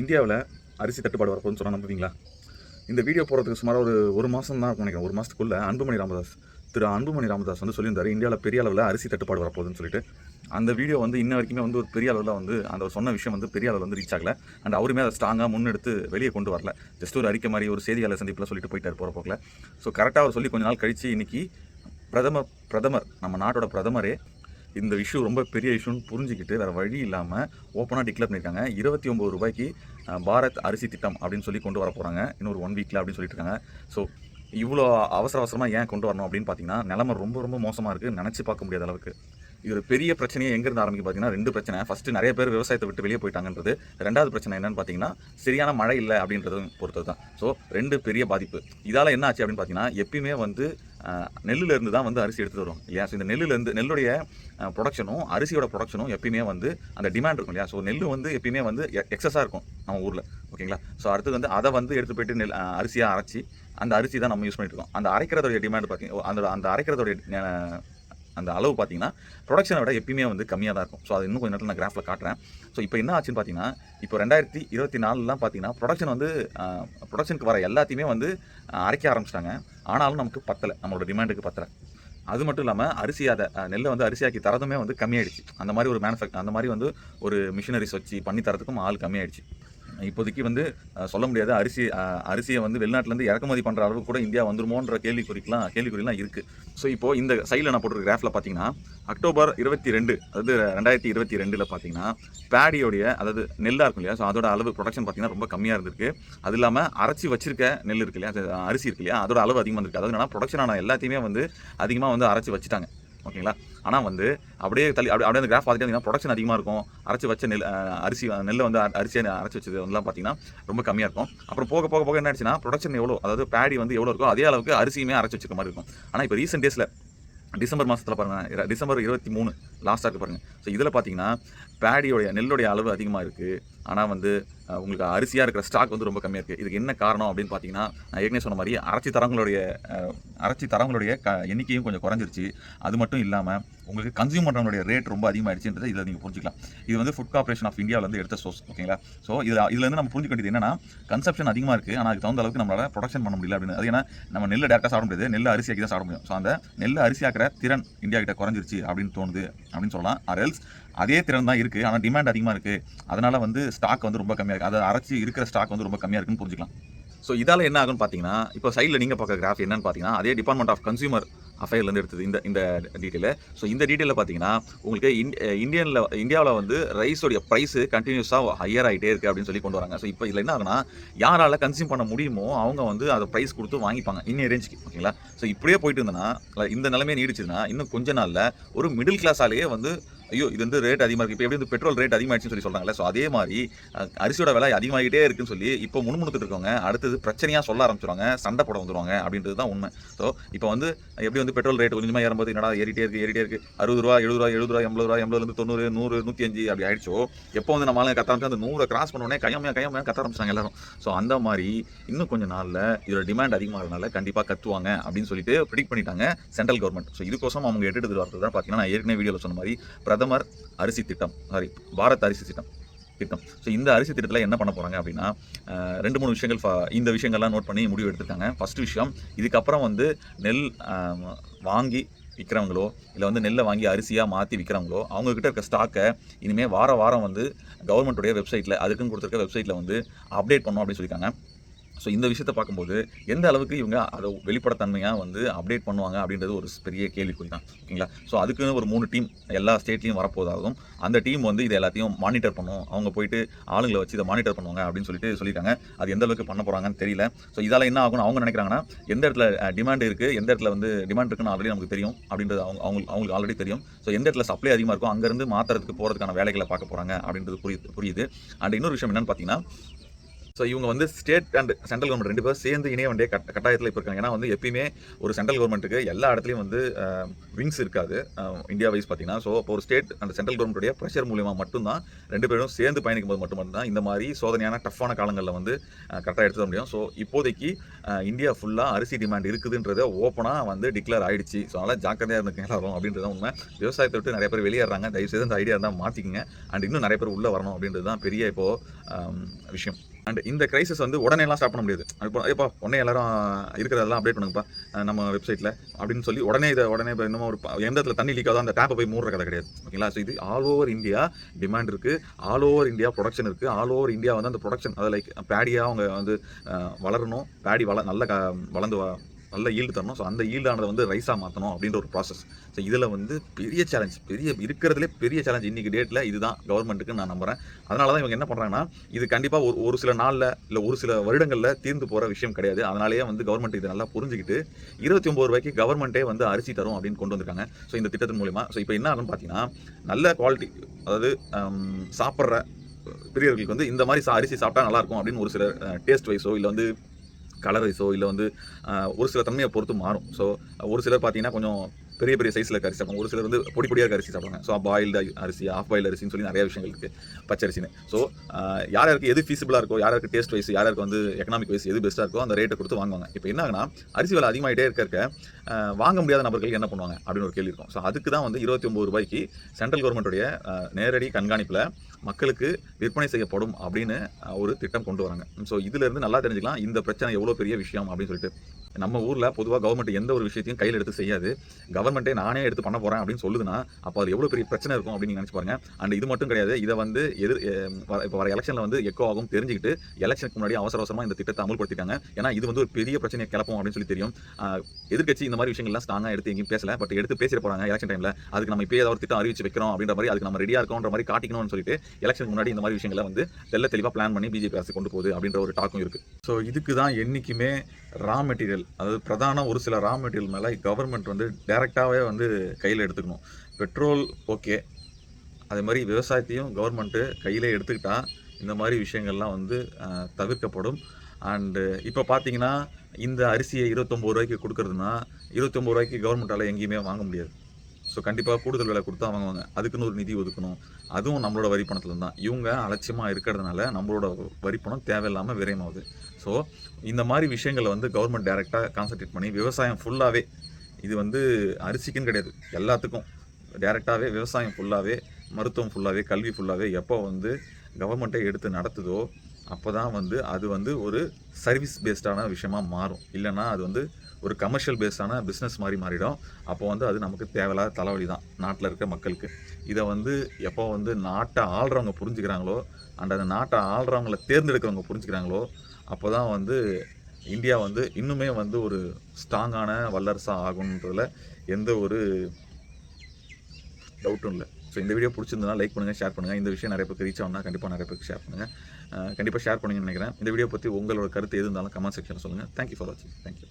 இந்தியாவில் அரிசி தட்டுப்பாடு வரப்போகுதுன்னு சொன்னால் நம்புவீங்களா? இந்த வீடியோ போகிறதுக்கு சுமார் ஒரு ஒரு மாதம் தான் நினைக்கிறேன். ஒரு மாதத்துக்குள்ளே அன்புமணி ராமதாஸ் திரு அன்புமணி ராமதாஸ் வந்து சொல்லியிருந்தார் இந்தியாவில் பெரிய அளவில் அரிசி தட்டுப்பாடு வரப்போகுதுன்னு சொல்லிட்டு. அந்த வீடியோ வந்து இன்ன வரைக்குமே வந்து ஒரு பெரிய அளவில் வந்து அந்த சொன்ன விஷயம் வந்து பெரிய அளவில் வந்து ரீச் ஆகல. அண்ட் அவருமே அதை ஸ்ட்ராங்காக முன்னெடுத்து வெளியே கொண்டு வரல. ஜஸ்ட் ஒரு அறிக்கை மாதிரி ஒரு செய்தியாளர் சந்திப்பில் சொல்லிட்டு போயிட்டார் போகிற போக்கில். ஸோ கரெக்டாக அவர் சொல்லி கொஞ்ச நாள் கழிச்சு இன்றைக்கி பிரதமர் பிரதமர் நம்ம நாட்டோட பிரதமரே இந்த இஷ்யூ ரொம்ப பெரிய இஷ்யூன்னு புரிஞ்சுக்கிட்டு வேறு வழி இல்லாமல் ஓப்பனாக டிக்ளேர் பண்ணியிருக்காங்க இருபத்தி ஒம்பது ரூபாய்க்கு பாரத் அரிசி திட்டம் அப்படின்னு சொல்லி கொண்டு வர போகிறாங்க இன்னொரு ஒன் வீக்கில் அப்படின்னு சொல்லிட்டு இருக்காங்க. ஸோ இவ்வளோ அவசர அவசரமாக ஏன் கொண்டு வரணும் அப்படின்னு பார்த்தீங்கன்னா நிலமை ரொம்ப ரொம்ப மோசமாக இருக்குது நினச்சி பார்க்க முடியாத அளவுக்கு. இது ஒரு பெரிய பிரச்சனையை எங்கேருந்து ஆரம்பிக்கும் பார்த்தீங்கன்னா ரெண்டு பிரச்சனை. ஃபஸ்ட்டு நிறைய பேர் விவசாயத்தை விட்டு வெளியே போயிட்டாங்கன்றது. ரெண்டாவது பிரச்சனை என்னன்னு பார்த்தீங்கன்னா சரியான மழை இல்லை அப்படின்றது பொறுத்தது தான் ஸோ ரெண்டு பெரிய பாதிப்பு. இதால் என்ன ஆச்சு அப்படின்னு பார்த்தீங்கன்னா எப்பயுமே வந்து நெல்லுலேருந்து இருந்து தான் வந்து அரிசி எடுத்துட்டு வரும் இல்லையா? ஸோ இந்த நெல்லுலேருந்து நெல்லுடைய ப்ரொடக்ஷனும் அரிசியோட ப்ரொடக்ஷனும் எப்பயுமே வந்து அந்த டிமாண்ட் இருக்கும் இல்லையா? ஸோ நெல் வந்து எப்பயுமே வந்து எக்ஸஸாக இருக்கும் நம்ம ஊரில் ஓகேங்களா? ஸோ அடுத்தது வந்து அதை வந்து எடுத்து போயிட்டு நெல் அரிசியாக அரைச்சி அந்த அரிசி தான் நம்ம யூஸ் பண்ணிட்டு இருக்கோம். அந்த அரைக்கிறதோடைய டிமாண்ட் பார்த்தீங்க அந்த அந்த அரைக்கிறதோடைய அந்த அளவு பார்த்தீங்கன்னா ப்ரொடக்ஷனை விட எப்பயுமே வந்து கம்மியாக தான் இருக்கும். ஸோ அது இன்னும் கொஞ்ச நேரத்தில் நான் கிராஃபில் காட்டுறேன். ஸோ இப்போ என்ன ஆச்சுன்னு பார்த்தீங்கன்னா இப்போ ரெண்டாயிரத்தி இருபத்தி நாலுலாம் பார்த்தீங்கன்னா ப்ரொடக்ஷன் வந்து ப்ரொடக்ஷனுக்கு வர எல்லாத்தையுமே வந்து அரைக்க ஆரம்பிச்சிட்டாங்க. ஆனாலும் நமக்கு பத்தலை. நம்மளோட டிமாண்டுக்கு பத்தலை. அது மட்டும் இல்லாமல் அரிசியாத அதை நெல்லை வந்து அரிசியாக்கி தரதுமே வந்து கம்மியாயிடுச்சு. அந்த மாதிரி ஒரு மேனுஃபேக்ட் அந்த மாதிரி வந்து ஒரு மிஷினரிஸ் வச்சு பண்ணி தரதுக்கும் ஆள் கம்மியாயிடுச்சு. இப்போதைக்கு வந்து சொல்ல முடியாது. அரிசி அரிசியை வந்து வெளிநாட்டிலேருந்து இறக்குமதி பண்ணுற அளவுக்கு கூட இந்தியா வந்துருமோன்ற கேள்விக்குறிக்கெலாம் கேள்விக்குறிலாம் இருக்குது ஸோ இப்போது இந்த சைடில் நான் போட்டிருக்க கிராஃபில் பார்த்தீங்கன்னா அக்டோபர் இருபத்தி ரெண்டு அதாவது ரெண்டாயிரத்தி இருபத்தி ரெண்டில் பார்த்தீங்கன்னா பேடியோடைய அதாவது நெல்லாக இருக்கும் இல்லையா? ஸோ அதோட அளவு ப்ரொடக்ஷன் பார்த்தீங்கன்னா ரொம்ப கம்மியாக இருந்திருக்கு. அது இல்லாமல் அரைச்சி வச்சிருக்க நெல் இருக்கு இல்லையா? அரிசி இருக்கு இல்லையா? அதோட அளவு அதிகமாக இருக்குது அதாவது என்னன்னா ப்ரொடக்ஷன் ஆன எல்லாத்தையுமே வந்து அதிகமாக வந்து அரைச்சி வச்சுட்டாங்க. ஓகேங்களா? ஆனால் வந்து அப்படியே தள்ளி அப்படியே அப்படியே அந்த கிராஃப் பார்த்துட்டு ப்ரொடக்ஷன் அதிகமாக இருக்கும். அரைச்சி வச்ச நெல் அரிசி நெல்லை வந்து அரிசியை அரைச்சி வச்சது வந்துலாம் பார்த்தீங்கன்னா ரொம்ப கம்மியாக இருக்கும். அப்புறம் போக போக போக என்ன ஆச்சுன்னா ப்ரொடக்ஷன் எவ்வளோ அதாவது பேடி வந்து எவ்வளோ இருக்கோ அதே அளவுக்கு அரிசியுமே அரைச்சி வச்சுக்க மாதிரி இருக்கும். ஆனால் இப்போ ரீசெண்ட் டேஸில் டிசம்பர் மாதத்தில் பாருங்கள் டிசம்பர் இருபத்தி மூணு லாஸ்ட்டாக இருக்குது பாருங்கள் ஸோ இதில் பார்த்தீங்கன்னா பேடியோடைய நெல்லுடைய அளவு அதிகமாக இருக்குது ஆனால் வந்து உங்களுக்கு அரிசியாக இருக்கிற ஸ்டாக் வந்து ரொம்ப கம்மியாக இருக்குது இதுக்கு என்ன காரணம் அப்படின்னு பார்த்தீங்கன்னா நான் ஏற்கனவே சொன்ன மாதிரி அரைச்சி தரங்களுடைய அரைச்சி தரவங்களுடைய க எண்ணிக்கையும் கொஞ்சம் குறைஞ்சிருச்சு. அது மட்டும் இல்லாமல் உங்களுக்கு கன்சியூம் பண்ணுறவங்களுடைய ரேட் ரொம்ப அதிகமாகிடுச்சுன்றதை இதில் நீங்கள் புரிஞ்சுக்கலாம். இது வந்து ஃபுட் கார்பரேஷன் ஆஃப் இந்தியாவிலேருந்து எடுத்த சோர்ஸ் ஓகேங்களா ஸோ இதில் இதுலேருந்து நம்ம புரிஞ்சுக்க வேண்டியது என்னன்னா கன்சப்ஷன் அதிகமாக இருக்குது ஆனால் அதுக்கு தகுந்த அளவுக்கு நம்மளால் ப்ரொடக்ஷன் பண்ண முடியல அப்படின்னு. அது ஏன்னா நம்ம நெல் டேரெக்டாக சாப்பிட முடியாது. நெல் அரிசியாக்கி தான் சாப்பிட முடியும். ஸோ அந்த நெல் அரிசியாக்கிற திறன் இந்தியா கிட்ட குறைஞ்சிருச்சு அப்படின்னு தோணுது அப்படின்னு சொல்லலாம். அரல்ஸ் அதே திறன் தான் இருக்குது ஆனால் டிமாண்ட் அதிகமாக இருக்குது அதனால் வந்து ஸ்டாக் வந்து ரொம்ப கம்மியாக இருக்குது அதை அரைச்சி இருக்கிற ஸ்டாக் வந்து ரொம்ப கம்மியாக இருக்குன்னு புரிஞ்சுக்கலாம். ஸோ இதால் என்ன ஆகும்னு பார்த்தீங்கன்னா இப்போ சைடில் நீங்கள் பார்க்குற கிராஃப் என்னன்னு பார்த்தீங்கன்னா அதே டிபார்ட்மெண்ட் ஆஃப் கன்சியூமர் அஃபேர்லேருந்து எடுத்தது இந்த இந்த டீட்டெயிலில் ஸோ இந்த டீட்டெயிலில் பார்த்தீங்கன்னா உங்களுக்கு இந்தியனில் இந்தியாவில் வந்து ரைஸோடைய ப்ரைஸு கண்டினியூஸாக ஹையர் ஆகிட்டே இருக்குது அப்படின்னு சொல்லி கொண்டு வராங்க. ஸோ இப்போ இதில் என்ன ஆகுனா யாரால் கன்சியூம் பண்ண முடியுமோ அவங்க வந்து அதை ப்ரைஸ் கொடுத்து வாங்கிப்பாங்க இன்னும் ரேஞ்சுக்கு ஓகேங்களா ஸோ இப்படியே போயிட்டு இருந்ததுன்னா இந்த நிலைமையை நீடிச்சுன்னா இன்னும் கொஞ்ச நாளில் ஒரு மிடில் கிளாஸாலேயே வந்து ஐயோ இது வந்து ரேட் அதிகமாக இருக்குது இப்போ எப்படி வந்து பெட்ரோல் ரேட் அதிகமாகிடுச்சுன்னு சொல்லி சொல்கிறாங்களே ஸோ அதே மாதிரி அரிசியோட விலை அதிகமாகிட்டே இருக்குன்னு சொல்லி இப்போ முணுமுணுத்துட்டு இருக்கவங்க அடுத்தது பிரச்சனையாக சொல்ல ஆரம்பிச்சிருவாங்க சண்டை போட வந்துருவாங்க அப்படின்றது தான் உண்மை. ஸோ இப்போ வந்து எப்படி வந்து பெட்ரோல் ரேட் கொஞ்சமாக ஏறும்போது என்னடா ஏறிட்டே இருக்குது ஏறிட்டே இருக்கு. அறுபது ரூபா எழுபது ரூபா எழுபது ரூபா எண்பது ரூபா எண்பதுலேருந்து தொண்ணூறு நூறு நூற்றி அஞ்சு அப்படி ஆயிடுச்சோ எப்போ வந்து நம்ம ஆளுங்க கத்த ஆரம்பிச்சு அந்த நூறை கிராஸ் பண்ணோடனே கையமையா கையமையா கத்த ஆரம்பிச்சாங்க எல்லாரும். ஸோ அந்த மாதிரி இன்னும் கொஞ்சம் நாளில் இதோட டிமாண்ட் அதிகமாகிறதுனால கண்டிப்பாக கத்துவாங்க அப்படின்னு சொல்லிட்டு ப்ரிடிக் பண்ணிட்டாங்க சென்ட்ரல் கவர்மெண்ட் ஸோ இதுக்கோசம் அவங்க எடுத்துட்டு வரது தான் பார்த்தீங்கன்னா நான் ஏற்கனவே வீடியோவில் சொன்ன மாதிரி பிரதமர் அரிசி திட்டம் சாரி பாரத் அரிசி திட்டம் திட்டம். ஸோ இந்த அரிசி திட்டத்தில் என்ன பண்ண போகிறாங்க அப்படின்னா ரெண்டு மூணு விஷயங்கள் இந்த விஷயங்கள்லாம் நோட் பண்ணி முடிவு எடுத்திருக்காங்க. ஃபஸ்ட் விஷயம் இதுக்கப்புறம் வந்து நெல் வாங்கி விற்கிறவங்களோ இல்லை வந்து நெல்லை வாங்கி அரிசியாக மாற்றி விற்கிறவங்களோ அவங்கக்கிட்ட இருக்க ஸ்டாக்கை இனிமேல் வார வாரம் வந்து கவர்மெண்ட்டுடைய வெப்சைட்டில் அதுக்குன்னு கொடுத்துருக்க வெப்சைட்டில் வந்து அப்டேட் பண்ணோம் அப்படின்னு சொல்லியிருக்காங்க. ஸோ இந்த விஷயத்தை பார்க்கும்போது எந்த அளவுக்கு இவங்க அதை வெளிப்படத்தன்மையாக வந்து அப்டேட் பண்ணுவாங்க அப்படின்றது ஒரு பெரிய கேள்விக்குறி தான் ஓகேங்களா? ஸோ அதுக்குன்னு ஒரு மூணு டீம் எல்லா ஸ்டேட்லையும் வரப்போதாகவும் அந்த டீம் வந்து இது எல்லாத்தையும் மானிட்டர் பண்ணும். அவங்க போயிட்டு ஆளுங்களை வச்சு இதை மானிட்டர் பண்ணுவாங்க அப்படின்னு சொல்லிட்டு சொல்லியிருக்காங்க. அது எந்த அளவுக்கு பண்ண போகிறாங்கன்னு தெரியல. ஸோ இதால் என்ன ஆகும்னு அவங்க நினைக்கிறாங்கன்னா எந்த இடத்துல டிமாண்ட் இருக்குது எந்த இடத்துல வந்து டிமாண்ட் இருக்குன்னு ஆல்ரெடி நமக்கு தெரியும் அப்படின்றது அவங்க அவங்க அவங்களுக்கு ஆல்ரெடி தெரியும். ஸோ எந்த இடத்துல சப்ளை அதிகமாக இருக்கும் அங்கேருந்து மாற்றுறதுக்கு போகிறதுக்கான வேலைகளை பார்க்க போகிறாங்க அப்படின்றது புரியுது புரியுது. அண்ட் இன்னொரு விஷயம் என்னென்னு பார்த்தீங்கன்னா ஸோ இவங்க வந்து ஸ்டேட் அண்ட் சென்ட்ரல் கவர்மெண்ட் ரெண்டு பேரும் சேர்ந்து இணைய வேண்டிய கட்ட கட்டாயத்தில் இப்போ இருக்காங்க. ஏன்னா வந்து எப்பயுமே ஒரு சென்ட்ரல் கவர்மெண்ட்டுக்கு எல்லா இடத்துலையும் வந்து விங்ஸ் இருக்காது. இந்தியா வைஸ் பார்த்தீங்கன்னா ஸோ இப்போ ஒரு ஸ்டேட் அண்ட் சென்ட்ரல் கவர்மெண்ட்டுடைய ப்ரெஷர் மூலியமா மட்டும்தான் ரெண்டு பேரும் சேர்ந்து பயணிக்கும் போது மட்டும்தான் இந்த மாதிரி சோதனையான டஃப்பான காலங்களில் வந்து கரெக்டாக எடுத்து தர முடியும். ஸோ இப்போதைக்கு இந்தியா ஃபுல்லாக அரிசி டிமாண்ட் இருக்குதுன்றத ஓப்பனாக வந்து டிக்ளேர் ஆயிடுச்சு. ஸோ அதனால் ஜாக்கிரதையாக இருந்து எல்லாரும் அப்படின்றது உண்மை. விவசாயத்தை விட்டு நிறைய பேர் வெளியேறாங்க. தயவுசெய்து அந்த ஐடியா இருந்தால் மாற்றிக்கங்க அண்ட் இன்னும் நிறைய பேர் உள்ளே வரணும் அப்படின்றது தான் பெரிய இப்போது விஷயம். அண்ட் இந்த கிரைசிஸ் வந்து உடனே எல்லாம் ஸ்டார்ட் பண்ண முடியாது. இப்போ இப்போ உடனே எல்லாரும் இருக்கிறதெல்லாம் அப்டேட் பண்ணுங்கப்பா. நம்ம வெப்சைட்டில் அப்படின்னு சொல்லி உடனே இதை உடனே இப்போ இன்னமும் ஒரு எந்த இடத்துல தண்ணி லீக் ஆகுதோ அந்த டேப்பை போய் மூடுற கதை கிடையாது. ஓகேங்களா ஸோ இது ஆல் ஓவர் இந்தியா டிமாண்ட் இருக்குது ஆல் ஓவர் இந்தியா ப்ரொடக்ஷன் இருக்குது ஆல் ஓவர் இந்தியா வந்து அந்த ப்ரொடக்ஷன் அதை லைக் பேடியாக அவங்க வந்து வளரணும். பேடி வள நல்ல க வளர்ந்து நல்ல ஈல்டு தரணும். ஸோ அந்த ஈல்டானதை வந்து ரைஸாக மாற்றணும் அப்படின்ற ஒரு ப்ராசஸ் ஸோ இதில் வந்து பெரிய சேலஞ்ச் பெரிய இருக்கிறதுலே பெரிய சேலஞ்ச் இன்றைக்கி டேட்டில் இதுதான். கவர்மெண்ட்டுக்கு நான் நம்புகிறேன் அதனால தான் இவங்க என்ன பண்ணுறாங்கன்னா இது கண்டிப்பாக ஒரு ஒரு சில நாளில் இல்லை ஒரு சில வருடங்களில் தீர்ந்து போகிற விஷயம் கிடையாது. அதனாலேயே வந்து கவர்மெண்ட் இதை நல்லா புரிஞ்சுக்கிட்டு இருபத்தி ஒம்பது ரூபாய்க்கு கவர்மெண்ட்டே வந்து அரிசி தரும் அப்படின்னு கொண்டு வந்திருக்காங்க. ஸோ இந்த திட்டத்தின் மூலிமா ஸோ இப்போ என்ன ஆகுன்னு பார்த்தீங்கன்னா நல்ல குவாலிட்டி அதாவது சாப்பிட்ற பெரியவர்களுக்கு வந்து இந்த மாதிரி அரிசி சாப்பிட்டா நல்லா இருக்கும் அப்படின்னு ஒரு சில டேஸ்ட் வைஸோ இல்லை வந்து கலர் வைஸோ இல்லை வந்து ஒரு சில தன்மையை பொறுத்து மாறும். ஸோ ஒரு சிலர் பார்த்தீங்கன்னா கொஞ்சம் பெரிய பெரிய சைஸில் அரிசி சாப்பிடுவாங்க. ஒரு சிலர் வந்து பொடி பொடியாக அரிசி சாப்பிடுவாங்க. ஸோ பாயில்டு அரிசி ஆஃப் பாயில் அரிசின்னு சொல்லி நிறைய விஷயங்கள் இருக்குது பச்சரிசின்னு ஸோ யார் யாருக்கு எது ஃபீஸிபிளாக இருக்கோ யார் யாருக்கு டேஸ்ட் வைஸ் யார் யாருக்கு வந்து எக்கனாமிக் வைஸ் எது பெஸ்ட்டாக இருக்கோ அந்த ரேட்டை கொடுத்து வாங்குவாங்க. இப்போ என்ன ஆகுனா அரிசி விலை அதிகமாகிட்டே இருக்க இருக்க வாங்க முடியாத நபர்கள் என்ன பண்ணுவாங்க அப்படின்னு ஒரு கேள்வி இருக்கும். ஸோ அதுக்கு தான் வந்து இருபத்தி ஒம்பது ரூபாய்க்கு சென்ட்ரல் கவர்மெண்ட்டுடைய நேரடி கண்காணிப்பில் மக்களுக்கு விற்பனை செய்யப்படும் அப்படின்னு ஒரு திட்டம் கொண்டு வராங்க. ஸோ இதிலிருந்து நல்லா தெரிஞ்சுக்கலாம் இந்த பிரச்சனை எவ்வளோ பெரிய விஷயம் அப்படின்னு சொல்லிட்டு. நம்ம ஊரில் பொதுவாக கவர்மெண்ட் எந்த ஒரு விஷயத்தையும் கையில் எடுத்து செய்யாது. கவர்மெண்ட்டே நானே எடுத்து பண்ண போகிறேன் அப்படின்னு சொல்லுதுன்னா அப்போ அது எவ்வளோ பெரிய பிரச்சனை இருக்கும் அப்படின்னு நினச்சி பாருங்க. அண்ட் இது மட்டும் கிடையாது. இதை வந்து எதிர் இப்போ வர எலெக்ஷனில் வந்து எக்கோ ஆகும் தெரிஞ்சுக்கிட்டு எலெக்ஷனுக்கு முன்னாடி அவசர அவசரமாக இந்த திட்டத்தை அமல்படுத்திட்டாங்க. ஏன்னா இது வந்து ஒரு பெரிய பிரச்சனையை கிளப்பும் அப்படின்னு சொல்லி தெரியும். எதிர்கட்சி இந்த மாதிரி விஷயங்கள்லாம் ஸ்ட்ராங்காக எடுத்து எங்கேயும் பேசல. பட் எடுத்து பேசிட போகிறாங்க எலெக்ஷன் டைமில் அதுக்கு நம்ம இப்போ ஏதாவது ஒரு திட்டம் அறிவிச்சு வைக்கிறோம் அப்படின்ற மாதிரி அதுக்கு நம்ம ரெடியாக இருக்கோன்ற மாதிரி காட்டிக்கணும்னு சொல்லிட்டு எலெக்ஷனுக்கு முன்னாடி இந்த மாதிரி விஷயங்களை வந்து தெல்ல தெளிவாக பிளான் பண்ணி பிஜேபி அரசு கொண்டு போகுது அப்படின்ற ஒரு டாக்கும் இருக்குது ஸோ இதுக்கு தான் என்றைக்குமே ரா மெட்டீரியல் அதாவது பிரதான ஒரு சில ரா மெட்டீரியல் மேலே கவர்மெண்ட் வந்து டைரெக்டாகவே வந்து கையில் எடுத்துக்கணும். பெட்ரோல் ஓகே அதே மாதிரி விவசாயத்தையும் கவர்மெண்ட்டு கையிலே எடுத்துக்கிட்டால் இந்த மாதிரி விஷயங்கள்லாம் வந்து தவிர்க்கப்படும். அண்டு இப்போ பார்த்தீங்கன்னா இந்த அரிசியை இருபத்தொம்பது ரூபாய்க்கு கொடுக்குறதுனா இருபத்தொம்பது ரூபாய்க்கு கவர்மெண்ட்டால் எங்கேயுமே வாங்க முடியாது. ஸோ கண்டிப்பாக கூடுதல் விலை கொடுத்தா வாங்குவாங்க. அதுக்குன்னு ஒரு நிதி ஒதுக்கணும். அதுவும் நம்மளோட வரி தான் இவங்க அலட்சியமாக இருக்கிறதுனால நம்மளோட வரி பணம் தேவையில்லாமல் விரயமாகுது. ஸோ இந்த மாதிரி விஷயங்களை வந்து கவர்மெண்ட் டைரெக்டாக கான்சன்ட்ரேட் பண்ணி விவசாயம் ஃபுல்லாகவே இது வந்து அரிசிக்குன்னு கிடையாது எல்லாத்துக்கும். டைரெக்டாகவே விவசாயம் ஃபுல்லாகவே மருத்துவம் ஃபுல்லாகவே கல்வி ஃபுல்லாகவே எப்போ வந்து கவர்மெண்ட்டை எடுத்து நடத்துதோ அப்போ தான் வந்து அது வந்து ஒரு சர்வீஸ் பேஸ்டான விஷயமா மாறும். இல்லைன்னா அது வந்து ஒரு கமர்ஷியல் பேஸ்டான பிஸ்னஸ் மாதிரி மாறிடும். அப்போ வந்து அது நமக்கு தேவையில்லாத தலைவலி தான் நாட்டில் இருக்க மக்களுக்கு. இதை வந்து எப்போ வந்து நாட்டை ஆள்றவங்க புரிஞ்சுக்கிறாங்களோ அண்ட் அந்த நாட்டை ஆள்றவங்களை தேர்ந்தெடுக்கிறவங்க புரிஞ்சுக்கிறாங்களோ அப்போ தான் வந்து இந்தியா வந்து இன்னுமே வந்து ஒரு ஸ்ட்ராங்கான வல்லரசாக ஆகுன்றதுல எந்த ஒரு டவுட்டும் இல்லை. ஸோ இந்த வீடியோ பிடிச்சிருந்தா லைக் பண்ணுங்கள் ஷேர் பண்ணுங்கள் இந்த விஷயம் நிறைய பேருக்கு ரீச் ஆகும்னா கண்டிப்பாக நிறைய பேருக்கு ஷேர் பண்ணுங்கள் கண்டிப்பாக ஷேர் பண்ணுங்கன்னு நினைக்கிறேன். இந்த வீடியோ பற்றி உங்களோட கருத்து எது இருந்தாலும் கமெண்ட் செக்ஷனில் சொல்லுங்கள் தேங்க்யூ ஃபார் வாட்சிங் தேங்க்யூ